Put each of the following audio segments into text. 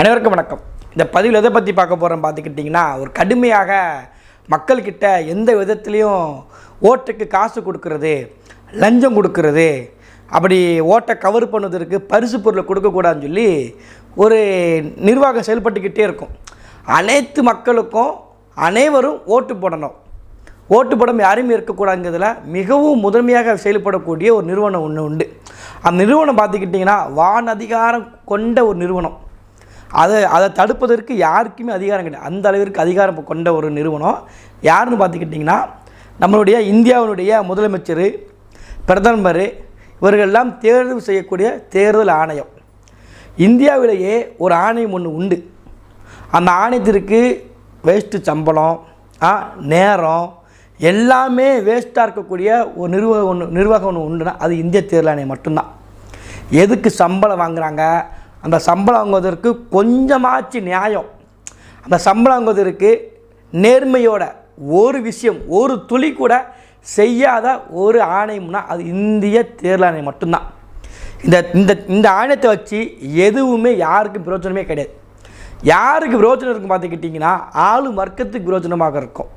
அனைவருக்கும் வணக்கம். இந்த பதிவில் எதை பற்றி பார்க்க போகிறோம் பார்த்துக்கிட்டிங்கன்னா ஒரு கடுமையாக மக்கள்கிட்ட எந்த விதத்துலேயும் ஓட்டுக்கு காசு கொடுக்கறது லஞ்சம் கொடுக்கறது அப்படி ஓட்டை கவர் பண்ணுவதற்கு பரிசு பொருளை கொடுக்கக்கூடாதுன்னு சொல்லி ஒரு நிர்வாகம் செயல்பட்டுக்கிட்டே இருக்கும். அனைத்து மக்களுக்கும் அனைவரும் ஓட்டு போடணும். ஓட்டு போடாமல் யாருமே இருக்கக்கூடாதுங்கிறதுல மிகவும் முதன்மையாக செயல்படக்கூடிய ஒரு நிறுவனம் ஒன்று உண்டு. அந்த நிறுவனம் பார்த்துக்கிட்டிங்கன்னா வான் அதிகாரம் கொண்ட ஒரு நிறுவனம். அதை அதை தடுப்பதற்கு யாருக்குமே அதிகாரம் கிடையாது. அந்த அளவிற்கு அதிகாரம் கொண்ட ஒரு நிறுவனம் யாருன்னு பார்த்துக்கிட்டிங்கன்னா நம்மளுடைய இந்தியாவினுடைய முதலமைச்சர் பிரதமர் இவர்களெல்லாம் தேர்வு செய்யக்கூடிய தேர்தல் ஆணையம். இந்தியாவிலேயே ஒரு ஆணையம் ஒன்று உண்டு. அந்த ஆணையத்திற்கு வேஸ்ட்டு சம்பளம் ஆ, நேரம் எல்லாமே வேஸ்ட்டாக இருக்கக்கூடிய ஒரு நிர்வாகம் ஒன்று நிர்வாகம் ஒன்று உண்டுனா அது இந்திய தேர்தல் ஆணையம் மட்டும்தான். எதுக்கு சம்பளம் வாங்குறாங்க? அந்த சம்பளம் வாங்குவதற்கு கொஞ்சமாச்சு நியாயம். அந்த சம்பளம் வாங்குவதற்கு நேர்மையோட ஒரு விஷயம் ஒரு துளி கூட செய்யாத ஒரு ஆணையம்னா அது இந்திய தேர்தல் ஆணையம் மட்டும்தான். இந்த இந்த இந்த ஆணையத்தை வச்சு எதுவுமே யாருக்கும் பிரயோஜனமே கிடையாது. யாருக்கு பிரயோஜனம் இருக்கும் பார்த்துக்கிட்டிங்கன்னா ஆளு வர்க்கத்துக்கு பிரயோஜனமாக இருக்கும்.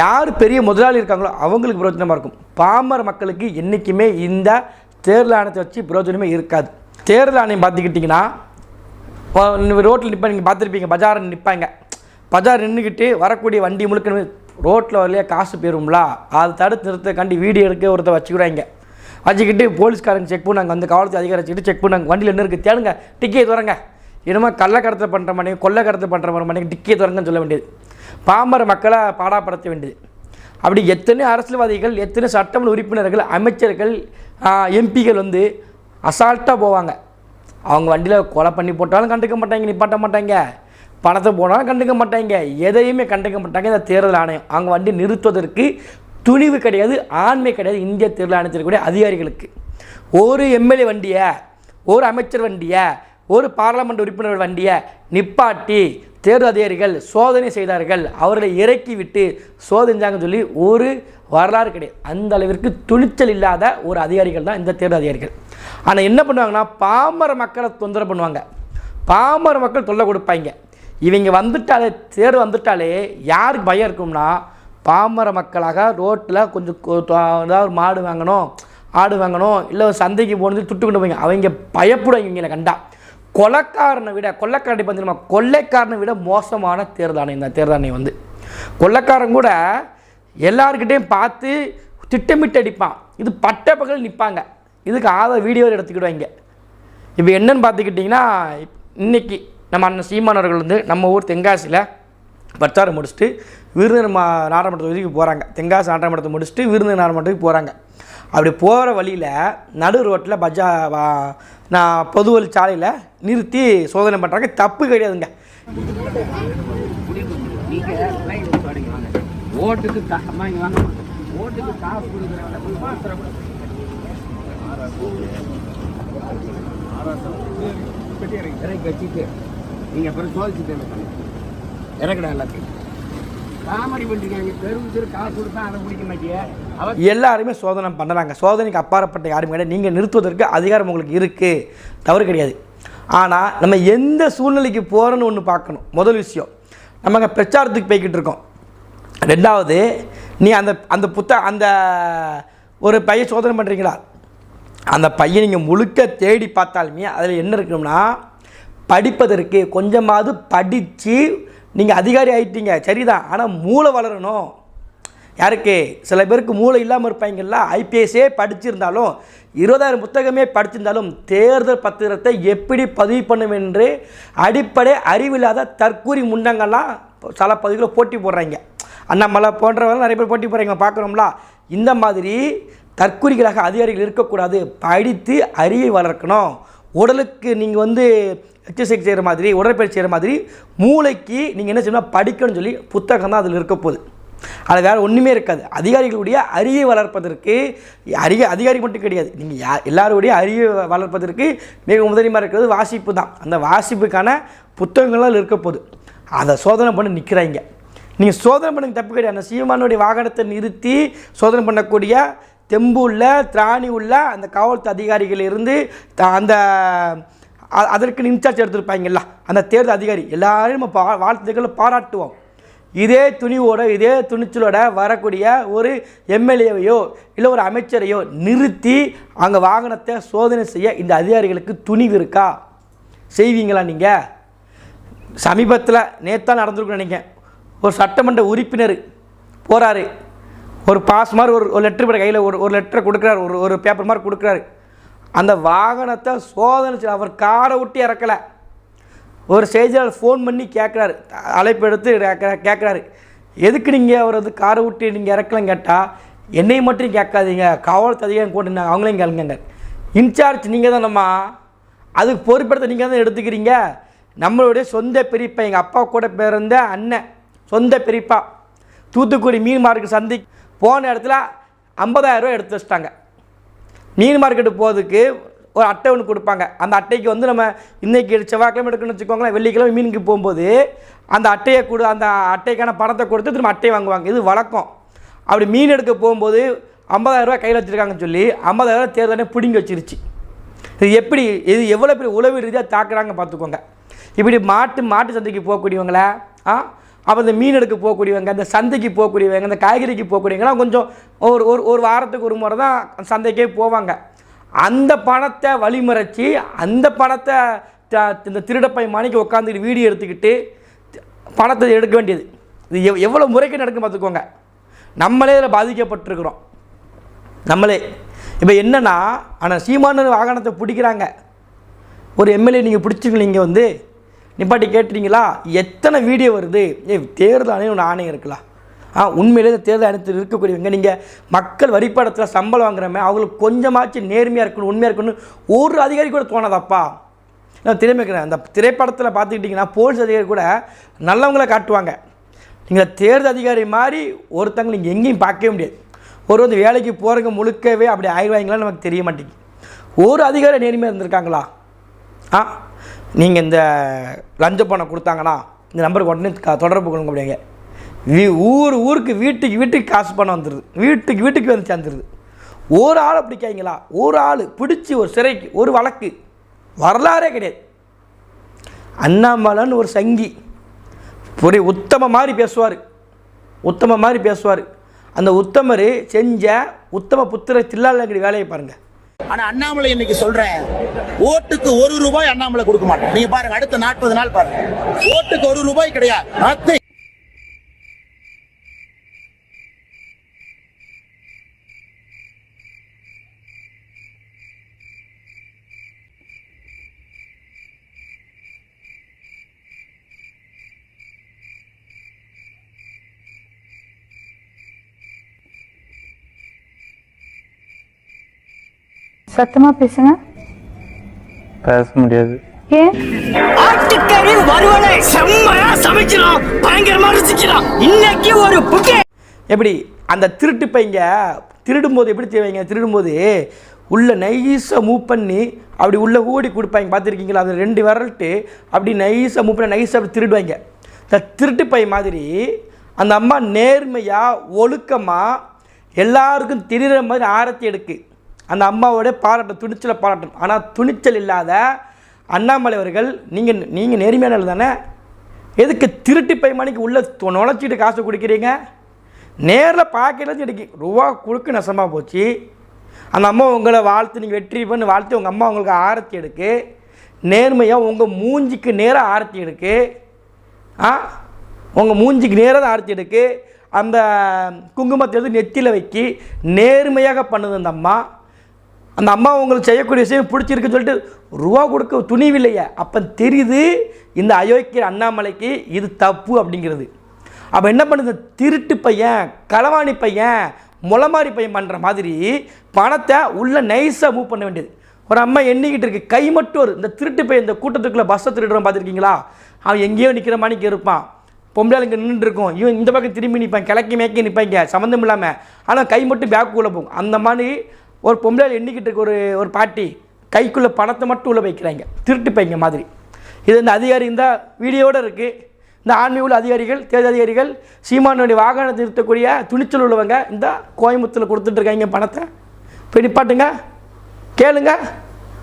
யார் பெரிய முதலாளி இருக்காங்களோ அவங்களுக்கு பிரயோஜனமாக இருக்கும். பாமர மக்களுக்கு என்றைக்குமே இந்த தேர்தல் ஆணையத்தை வச்சு பிரயோஜனமே இருக்காது. தேர்தல் ஆணையம் பார்த்துக்கிட்டிங்கன்னா ரோட்டில் நிற்ப நீங்கள் பார்த்துருப்பீங்க பஜாரில் நிற்பாங்க பஜார் நின்றுக்கிட்டு வரக்கூடிய வண்டி முழுக்க ரோட்டில் வரலையே காசு போயிரும்ல? அதை தடுத்து நிறுத்த கண்டி வீடியோ எடுக்க ஒருத்தர் வச்சுக்கிறாங்க. வச்சுக்கிட்டு போலீஸ்காரங்க செக் பண்ணாங்க அந்த காவல்துறை அதிகாரி வச்சுக்கிட்டு செக் பண்ணாங்க. வண்டியில் என்ன இருக்குது தேடுங்க டிக்கெட் துறங்க. என்னமோ கள்ளக்கடத்தை பண்ணுற மாதிரி கொள்ளக்கடத்தை பண்ணுற மாதிரி மாதிரி டிக்கெட் துறங்கன்னு சொல்ல வேண்டியது. பாமர மக்களை பாடாப்படுத்த வேண்டியது. அப்படி எத்தனை அரசியல்வாதிகள் எத்தனை சட்டமன்ற உறுப்பினர்கள் அமைச்சர்கள் எம்பிகள் வந்து அசால்ட்டாக போவாங்க. அவங்க வண்டியில் கொலை பண்ணி போட்டாலும் கண்டுக்க மாட்டாங்க நிப்பாட்ட மாட்டாங்க. பணத்தை போனாலும் கண்டுக்க மாட்டாங்க. எதையுமே கண்டுக்க மாட்டாங்க. இந்த தேர்தல் ஆணையம். அவங்க வண்டி நிறுத்துவதற்கு துணிவு கிடையாது ஆண்மை கிடையாது. இந்திய தேர்தல் ஆணையத்திற்குடைய அதிகாரிகளுக்கு. ஒரு எம்எல்ஏ வண்டியை ஒரு அமைச்சர் வண்டியை ஒரு பாராளுமன்ற உறுப்பினர் வண்டியை நிப்பாட்டி தேர்தல் அதிகாரிகள் சோதனை செய்தார்கள். அவர்களை இறக்கி விட்டு சோதனைஞ்சாங்கன்னு சொல்லி ஒரு வரலாறு கிடையாது. அந்த அளவிற்கு துணிச்சல் இல்லாத ஒரு அதிகாரிகள் தான் இந்த தேர்தல் அதிகாரிகள். ஆனால் என்ன பண்ணுவாங்கன்னா பாமர மக்களை தொந்தரவு பண்ணுவாங்க. பாமர மக்கள் தொல்லை கொடுப்பாங்க. இவங்க வந்துட்டாலே தேர் வந்துட்டாலே யாருக்கு பயம் இருக்கும்னா பாமர மக்களாக ரோட்டில் கொஞ்சம் கொ- ஏதாவது ஒரு மாடு வாங்கணும் ஆடு வாங்கணும் இல்லை ஒரு சந்தைக்கு போனது துட்டு கொண்டு போய் அவங்க பயப்படுவாங்க இவங்களை கண்டா. கொலைக்காரனை விட கொள்ளைக்காரனை பார்த்தீங்கன்னா கொள்ளைக்காரனை விட மோசமான தேர்தானை இந்த தேர்தானை வந்து. கொள்ளைக்காரன் கூட எல்லாருக்கிட்டேயும் பார்த்து திட்டமிட்டு அடிப்பான். இது பட்ட பகல் நிற்பாங்க இதுக்கு ஆத வீடியோ எடுத்துக்கிடுவாங்க. இப்போ என்னன்னு பார்த்துக்கிட்டிங்கன்னா இன்றைக்கி நம்ம அண்ணன் சீமானவர்கள் வந்து நம்ம ஊர் தென்காசியில் பிரச்சாரம் முடிச்சுட்டு விருதுநகர் மா நாடாளுமன்ற தொகுதிக்கு போகிறாங்க தென்காசி நாடாளுமன்றத்தை முடிச்சுட்டு விருதுநகர் நாடாளுமன்றத்துக்கு போகிறாங்க அப்படி போகிற வழியில் நடு ரோட்டில் பஜா வா- நான் பொதுவழி சாலையில் நிறுத்தி சோதனை பண்ணுறாங்க தப்பு கிடையாதுங்க. ஓட்டுக்கு ஓட்டுக்கு காசு கொடுக்குறாங்க இறக்கி வச்சுட்டு நீங்க அப்புறம் சோதிச்சுட்டு என்ன இறக்கடா எல்லாத்தையும் காமெடி பண்ணிருக்காங்க காசு கொடுத்தா அதை பிடிக்க எல்லாருமே சோதனை பண்ணுறாங்க. சோதனைக்கு அப்பாற்பட்ட யாரும் கிடையாது. நீங்கள் நிறுத்துவதற்கு அதிகாரம் உங்களுக்கு இருக்குது தவறு கிடையாது. ஆனால் நம்ம எந்த சூழ்நிலைக்கு போகிறோன்னு ஒன்று பார்க்கணும். முதல் விஷயம் நம்ம அங்கே பிரச்சாரத்துக்கு போய்கிட்டு இருக்கோம். ரெண்டாவது நீ அந்த அந்த புத்த அந்த ஒரு பையன் சோதனை பண்ணுறீங்களா அந்த பையன் நீங்கள் முழுக்க தேடி பார்த்தாலுமே அதில் என்ன இருக்கணும்னா படிப்பதற்கு கொஞ்சமாவது படித்து நீங்கள் அதிகாரி ஆகிட்டீங்க சரிதான் ஆனால் மூளை வளரணும். யாருக்கு? சில பேருக்கு மூளை இல்லாமல் இருப்பாங்கல்ல ஐபிஎஸ்ஸே படிச்சிருந்தாலும் இருபதாயிரம் புத்தகமே படிச்சிருந்தாலும் தேர்தல் பத்திரத்தை எப்படி பதிவு பண்ணும் என்று அடிப்படை அறிவில்லாத தற்கூரி முண்டங்கள்லாம் சில பதிவுகளை போட்டி போடுறாங்க. அண்ணாமலை போன்றவங்க நிறைய பேர் போட்டி போடுறாங்க. பார்க்குறோம்ல இந்த மாதிரி தற்கூரிகளாக அதிகாரிகள் இருக்கக்கூடாது. படித்து அறிவை வளர்க்கணும். உடலுக்கு நீங்கள் வந்து எக்ஸசைஸ் செய்கிற மாதிரி உடற்பயிற்சி செய்கிற மாதிரி மூளைக்கு நீங்கள் என்ன செய்யணும்? படிக்கணும்னு சொல்லி புத்தகம் தான் அதில் இருக்க போகுது. அது வேறு ஒன்றுமே இருக்காது. அதிகாரிகளுடைய அறிவை வளர்ப்பதற்கு அறிக அதிகாரி மட்டும் கிடையாது. நீங்கள் யா எல்லாருடைய அறிவை வளர்ப்பதற்கு மிக முதலியமாக இருக்கிறது வாசிப்பு தான். அந்த வாசிப்புக்கான புத்தகங்கள்லாம் இருக்க போகுது. அதை சோதனை பண்ணி நிற்கிறாங்க நீங்கள் சோதனை பண்ணுங்க தப்பு கிடையாது. அந்த சீமானுடைய வாகனத்தை நிறுத்தி சோதனை பண்ணக்கூடிய தெம்பு உள்ள திராணி உள்ள அந்த காவல்துறை அதிகாரிகள் இருந்து த- அந்த அதற்கு இன்சார்ஜ் எடுத்திருப்பாங்கல்ல அந்த தேர்தல் அதிகாரி. எல்லாரையும் நம்ம பா வாழ்த்துக்களை பாராட்டுவோம். இதே துணிவோட இதே துணிச்சலோட வரக்கூடிய ஒரு எம்எல்ஏவையோ இல்லை ஒரு அமைச்சரையோ நிறுத்தி அங்கே வாகனத்தை சோதனை செய்ய இந்த அதிகாரிகளுக்கு துணிவு இருக்கா? செய்வீங்களா நீங்கள் சமீபத்தில் நேத்தான் நடந்திருக்குன்னு நினைக்கிறேன். ஒரு சட்டமன்ற உறுப்பினர் போகிறாரு ஒரு பாஸ் மாதிரி ஒரு ஒரு லெட்ரு கையில் ஒரு ஒரு லெட்டரை கொடுக்குறாரு ஒரு ஒரு பேப்பர் மாதிரி கொடுக்குறாரு. அந்த வாகனத்தை சோதனை அவர் காரை விட்டு இறக்கலை. ஒரு செய்தியாளர் ஃபோன் பண்ணி கேட்குறாரு அழைப்பு எடுத்து கேட்க- கேட்குறாரு எதுக்கு நீங்கள் அவர் வந்து காரை விட்டு நீங்கள் இறக்கலன்னு கேட்டால் என்னை மட்டும் கேட்காதீங்க காவல்துறை அதிகாரம் கூட்டினாங்க அவங்களையும் கேளுங்க இன்சார்ஜ் நீங்கள் தானம்மா அதுக்கு பொறுப்பெடுத்த நீங்கள் தான் எடுத்துக்கிறீங்க. நம்மளுடைய சொந்த பெரியப்பா எங்கள் அப்பா கூட பிறந்த அண்ணன் சொந்த பெரியப்பா தூத்துக்குடி மீன் மார்க்கு சந்தை போன இடத்துல 50000 ரூபாய் எடுத்து வச்சிட்டாங்க. மீன் மார்க்கெட்டு போகிறதுக்கு ஒரு அட்டை ஒன்று கொடுப்பாங்க. அந்த அட்டைக்கு வந்து நம்ம இன்றைக்கி செவ்வாய்க்கிழமை எடுக்கணும்னு வச்சுக்கோங்களேன் வெள்ளிக்கிழமை மீனுக்கு போகும்போது அந்த அட்டையை கொடு அந்த அட்டைக்கான பணத்தை கொடுத்து திரும்ப அட்டையை வாங்குவாங்க. இது வழக்கம். அப்படி மீன் எடுக்க போகும்போது 50000 கையில் வச்சுருக்காங்கன்னு சொல்லி 50000 தேர்தலே பிடுங்கி வச்சிருச்சு. இது எப்படி இது எவ்வளோ பெரிய உளவு ரீதியாக தாக்குறாங்க பார்த்துக்கோங்க. இப்படி மாட்டு மாட்டு சந்தைக்கு போகக்கூடியவங்கள ஆ அப்போ இந்த மீன் எடுக்க போகக்கூடியவங்க இந்த சந்தைக்கு போகக்கூடியவங்க இந்த காய்கறிக்கு போகக்கூடியவங்களாம் கொஞ்சம் ஒரு ஒரு ஒரு வாரத்துக்கு ஒரு முறை தான் சந்தைக்கே போவாங்க. அந்த பணத்தை வழிமறைச்சி அந்த பணத்தை த- இந்த திருடப்பை மணிக்கு உட்காந்துட்டு வீடியோ எடுத்துக்கிட்டு பணத்தை எடுக்க வேண்டியது. இது எவ் எவ்வளோ முறைக்கு நடக்கும் பார்த்துக்கோங்க. நம்மளே இதில் பாதிக்கப்பட்டிருக்கிறோம். நம்மளே. இப்போ என்னென்னா ஆனால் சீமானு வாகனத்தை பிடிக்கிறாங்க. ஒரு எம்எல்ஏ நீங்கள் பிடிச்சிங்க வந்து நிப்பாட்டி கேட்டுறீங்களா எத்தனை வீடியோ வருது? ஏ தேர்தல் ஆணையம் ஒன்று ஆணையம் இருக்கலாம் ஆ உண்மையிலே இந்த தேர்தல் ஆணையத்தில் இருக்கக்கூடியவங்க நீங்கள் மக்கள் வரிப்படத்தில் சம்பளம் வாங்குறமே அவங்களுக்கு கொஞ்சமாச்சும் நேர்மையாக இருக்கணும் உண்மையாக இருக்கணும் ஒரு அதிகாரி கூட தோணாதாப்பா. நான் திரும்பிக்கிறேன் அந்த திரைப்படத்தில் பார்த்துக்கிட்டிங்கன்னா போலீஸ் அதிகாரி கூட நல்லவங்கள காட்டுவாங்க. நீங்கள் தேர்தல் அதிகாரி மாதிரி ஒருத்தங்க நீங்கள் எங்கேயும் பார்க்கவே முடியாது. ஒரு வந்து வேலைக்கு போகிறவங்க முழுக்கவே அப்படி ஆயிடுவாங்களான்னு நமக்கு தெரிய மாட்டேங்குது. ஒரு அதிகாரி நேர்மையாக இருந்திருக்காங்களா? ஆ நீங்கள் இந்த லஞ்ச பணம் கொடுத்தாங்கன்னா இந்த நம்பருக்கு உடனே தொடர்பு கொள்ளுங்க அப்படிங்க வீ ஊர் ஊருக்கு வீட்டுக்கு வீட்டுக்கு காசு பணம் வந்துடுது வீட்டுக்கு வீட்டுக்கு வந்து சேர்ந்துருது. ஒரு ஆளை பிடிக்காங்களா ஒரு ஆள் பிடிச்சி ஒரு சிறைக்கு ஒரு வழக்கு. வரலாறே கிடையாது. அண்ணாமலைன்னு ஒரு சங்கி. ஒரு உத்தம மாதிரி பேசுவார். உத்தம மாதிரி பேசுவார். அந்த உத்தமர் செஞ்ச உத்தம புத்திர தில்லாலங்கடி வேலையை பாருங்கள் ஆனா அண்ணாமலை இன்னைக்கு சொல்றேன் ஓட்டுக்கு ஒரு ரூபாய் அண்ணாமலை கொடுக்க மாட்டேன். நீங்க பாருங்க அடுத்த நாற்பது நாள் பாருங்க. ஓட்டுக்கு ஒரு ரூபாய் கிடையாது. சத்தமா பேசுங்க. பேச முடியாது. ஏன்? ஆட்டுக்கறி வறுவலை செம்மையா சமைக்கிறோம் பயங்கரமா இன்னைக்கு ஒரு புக்கே. எப்படி அந்த திருட்டு பையங்க திருடும்போது எப்படி செய்வாங்க? திருடும்போது உள்ள நைஸாக மூவ் பண்ணி அப்படி உள்ள ஓடி கொடுப்பாங்க. பார்த்துருக்கீங்களா? அது ரெண்டு விரல்ட்டு அப்படி நைஸாக மூவ் பண்ணி நைஸாக அப்படி திருடுவாங்க. இந்த திருட்டு பை மாதிரி அந்த அம்மா நேர்மையாக ஒழுக்கமாக எல்லாருக்கும் தெரிகிற மாதிரி ஆரத்தி எடுக்கு. அந்த அம்மாவோட பாராட்டும் துணிச்சலை பாராட்டும் ஆனால் துணிச்சல் இல்லாத அண்ணாமலை அவர்கள் நீங்கள் நீங்கள் நேர்மையானது தானே? எதுக்கு திருட்டு பை மணிக்கு உள்ளே தொ- நுழைச்சிட்டு காசு கொடுக்குறீங்க? நேரில் பாக்கெட்லேருந்து எடுக்கி ரூபா கொடுக்க நெசமாக போச்சு. அந்த அம்மா உங்களை வாழ்த்து நீங்கள் வெற்றி பண்ணி வாழ்த்து உங்கள் அம்மா உங்களுக்கு ஆரத்தி எடுக்கு. நேர்மையாக உங்கள் மூஞ்சிக்கு நேராக ஆரத்தி எடுக்கு. ஆ? உங்கள் மூஞ்சிக்கு நேராக தான் ஆரத்தி எடுக்கு. அந்த குங்குமத்தை எடுத்து நெத்தியில் வைக்கி நேர்மையாக பண்ணுது அந்த அம்மா. அந்த அம்மா உங்களுக்கு செய்யக்கூடிய விஷயம் பிடிச்சிருக்குன்னு சொல்லிட்டு ரூபா கொடுக்க துணிவில்லையே. அப்போ தெரியுது இந்த அயோக்கிய அண்ணாமலைக்கு இது தப்பு அப்படிங்கிறது. அப்போ என்ன பண்ணுது? திருட்டு பையன் களவாணி பையன் முளமாரி பையன் பண்ணுற மாதிரி பணத்தை உள்ளே நைஸாக மூவ் பண்ண வேண்டியது. ஒரு அம்மா எண்ணிக்கிட்டு இருக்கு. கை மட்டும் ஒரு இந்த திருட்டு பையன் இந்த கூட்டத்துக்குள்ளே பஸ்ஸை திருடுறோம் பார்த்துருக்கீங்களா அவன் எங்கேயோ நிற்கிற மாணிக்கு இருப்பான். பொம்பளை இங்கே நின்றுருக்கும் இவன் இந்த பக்கம் திரும்பி நிற்பான் கிழக்கி மேக்கி நிற்பாங்க சம்மந்தம் இல்லாமல் ஆனால் கை மட்டும் பேக்குள்ளே போகும். அந்த மாதிரி ஒரு பொம்பளை எண்ணிக்கிட்டு இருக்க ஒரு ஒரு பாட்டி கைக்குள்ளே பணத்தை மட்டும் உள்ளே வைக்கிறாங்க. திருட்டு பைங்க மாதிரி. இது இந்த அதிகாரி இந்த வீடியோடு இருக்குது இந்த ஆன்மீக உள்ள அதிகாரிகள் தேர்தல் அதிகாரிகள் சீமானுடைய வாகனத்தை நிறுத்தக்கூடிய துணிச்சல் உள்ளவங்க இந்த கோயம்புத்தூரில் கொடுத்துட்ருக்காங்க பணத்தை. போய் நிப்பாட்டுங்க. கேளுங்க.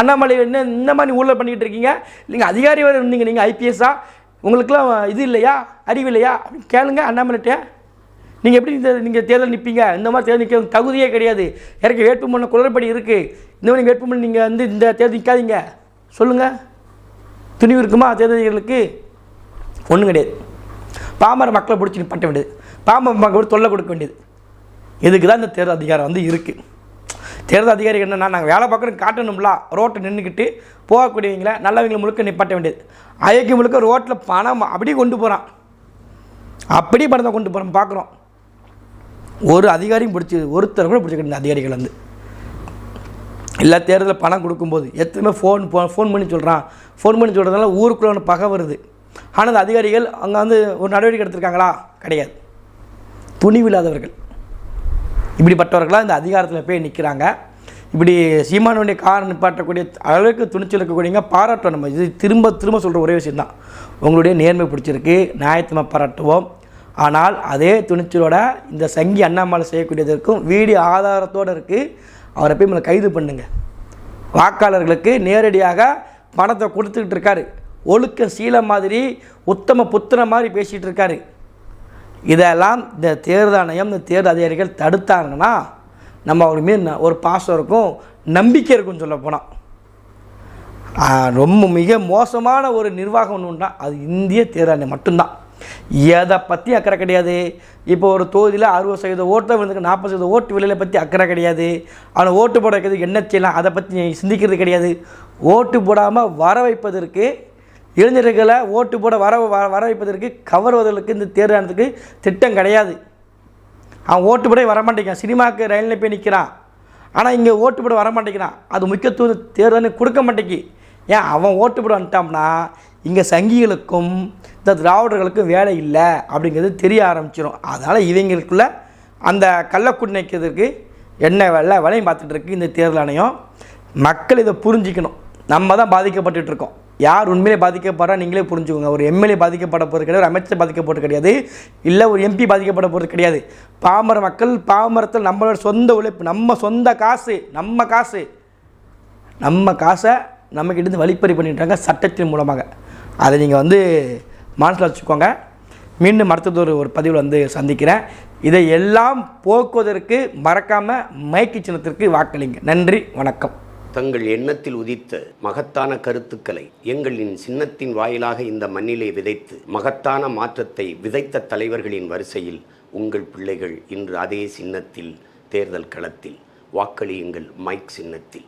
அண்ணாமலை என்ன இந்த மாதிரி ஊழல் பண்ணிக்கிட்டு இருக்கீங்க? நீங்கள் அதிகாரி வர இருந்தீங்க நீங்கள் ஐபிஎஸ்ஸா உங்களுக்குலாம் இது இல்லையா? அறிவு இல்லையா? அப்படின்னு கேளுங்க அண்ணாமலைகிட்டே. நீங்கள் எப்படி இந்த நீங்கள் தேர்தல் நிற்பீங்க இந்த மாதிரி தேர்தல் நிற்க தகுதியே கிடையாது. எனக்கு வேட்புமனு குளறுபடி இருக்குது இந்த மாதிரி வேட்புமனு நீங்கள் வந்து இந்த தேர்தல் நிற்காதீங்க சொல்லுங்கள் துணிவு இருக்குமா தேர்தல்களுக்கு ஒன்றும் கிடையாது. பாமர மக்களை பிடிச்சி பட்ட வேண்டியது. பாமர மக்கள் தொல்லை கொடுக்க வேண்டியது. இதுக்கு தான் இந்த தேர்தல் அதிகாரம் வந்து இருக்குது தேர்தல் அதிகாரிகள் என்னென்னா நாங்கள் வேலை பார்க்குறோம் காட்டணும்ல. ரோட்டை நின்றுக்கிட்டு போகக்கூடியவங்கள நல்லவங்களை முழுக்க நிப்பாட்ட வேண்டியது. அயோக்கிய முழுக்க ரோட்டில் பணம் அப்படியே கொண்டு போகிறான் அப்படியே பணத்தை கொண்டு போகிறோம் பார்க்குறோம் ஒரு அதிகாரியும் பிடிச்சி ஒருத்தர் கூட பிடிச்சிக்கிட்டு அதிகாரிகள் வந்து. எல்லா தேர்தலில் பணம் கொடுக்கும்போது எத்தனையுமே ஃபோன் ஃபோன் பண்ணி சொல்கிறான் ஃபோன் பண்ணி சொல்கிறதுனால ஊருக்குள்ளே ஒன்று பகை வருது. ஆனால் அந்த அதிகாரிகள் அங்கே வந்து ஒரு நடவடிக்கை எடுத்திருக்காங்களா? கிடையாது. துணிவில்லாதவர்கள் இப்படிப்பட்டவர்களாக இந்த அதிகாரத்தில் போய் நிற்கிறாங்க இப்படி சீமானுடைய கார் நிப்பாட்டக்கூடிய அளவுக்கு துணிச்சல் இருக்கக்கூடியங்க பாராட்டுவோம் நம்ம இது திரும்ப திரும்ப சொல்கிற ஒரே விஷயம்தான். உங்களுடைய நேர்மை பிடிச்சிருக்கு. நியாயத்தமாக பாராட்டுவோம். ஆனால் அதே துணிச்சலோட இந்த சங்கி அண்ணாமலை செய்யக்கூடியதற்கும் வீடியோ ஆதாரத்தோடு இருக்குது அவரை போய் நம்மளை கைது பண்ணுங்கள் வாக்காளர்களுக்கு நேரடியாக பணத்தை கொடுத்துக்கிட்டு இருக்காரு. ஒழுக்க சீல மாதிரி உத்தம புத்திர மாதிரி பேசிகிட்டு இருக்காரு. இதெல்லாம் இந்த தேர்தல் ஆணையம் இந்த தேர்தல் அதிகாரிகள் தடுத்தாங்கன்னா நம்ம அவர் மீது ந- ஒரு பாசம் இருக்கும் நம்பிக்கை இருக்கும்னு சொல்ல போனால் ரொம்ப மிக மோசமான ஒரு நிர்வாகம் ஒன்று உண்டா? அது இந்திய தேர்தல் ஆணையம் மட்டும்தான். எதை பற்றி அக்கறை கிடையாது? இப்போ ஒரு தொகுதியில் அறுபது சதவீத ஓட்டை விழுந்துக்கு நாற்பது சதவீத ஓட்டு விலையை பற்றி அக்கறை கிடையாது. ஆனால் ஓட்டு போட வைக்கிறது என்ன செய்யலாம்? அதை பற்றி சிந்திக்கிறது கிடையாது. ஓட்டு போடாமல் வர வைப்பதற்கு இளைஞர்களை ஓட்டு போட வர வர வர வைப்பதற்கு கவர்வதற்கு இந்த தேர்தலுக்கு திட்டம் கிடையாது. அவன் ஓட்டு போட வர மாட்டேங்கிறான். சினிமாவுக்கு ரயிலில் போய் நிற்கிறான் ஆனால் இங்கே ஓட்டு போட வர மாட்டேங்கிறான். அது முக்கியத்துவம் தேர்தல் கொடுக்க மாட்டேங்கி ஏன்? அவன் ஓட்டு போட வந்துட்டான்னா இங்கே சங்கிகளுக்கும் இந்த திராவிடர்களுக்கு வேலை இல்லை அப்படிங்கிறது தெரிய ஆரம்பிச்சிடும் அதனால் இவங்களுக்குள்ள அந்த கள்ளக்குடி நிற்கிறதுக்கு என்ன வேலை வேலையும் பார்த்துட்டு இருக்கு இந்த தேர்தல் ஆணையம். மக்கள் இதை புரிஞ்சிக்கணும். நம்ம தான் பாதிக்கப்பட்டுட்டு இருக்கோம். யார் உண்மையிலே பாதிக்கப்படுறா நீங்களே புரிஞ்சுக்கோங்க. ஒரு எம்எல்ஏ பாதிக்கப்பட போகிறது கிடையாது ஒரு அமைச்சர் பாதிக்கப்பட்டு கிடையாது இல்லை ஒரு எம்பி பாதிக்கப்பட போகிறது கிடையாது. பாமர மக்கள் பாமரத்தில் நம்மளோட சொந்த உழைப்பு நம்ம சொந்த காசு நம்ம காசு நம்ம காசை நம்மக்கிட்டேருந்து வழிப்பறி பண்ணிட்டாங்க சட்டத்தின் மூலமாக. அதை நீங்கள் வந்து மனசில் வச்சுக்கோங்க. மீண்டும் அடுத்தது ஒரு பதிவில் வந்து சந்திக்கிறேன். இதை எல்லாம் போக்குவதற்கு மறக்காமல் மைக்கு சின்னத்திற்கு வாக்களிங்க. நன்றி வணக்கம். தங்கள் எண்ணத்தில் உதித்த மகத்தான கருத்துக்களை எங்களின் சின்னத்தின் வாயிலாக இந்த மண்ணிலே விதைத்து மகத்தான மாற்றத்தை விதைத்த தலைவர்களின் வரிசையில் உங்கள் பிள்ளைகள் இன்று அதே சின்னத்தில் தேர்தல் களத்தில் வாக்களியுங்கள் மைக் சின்னத்தில்.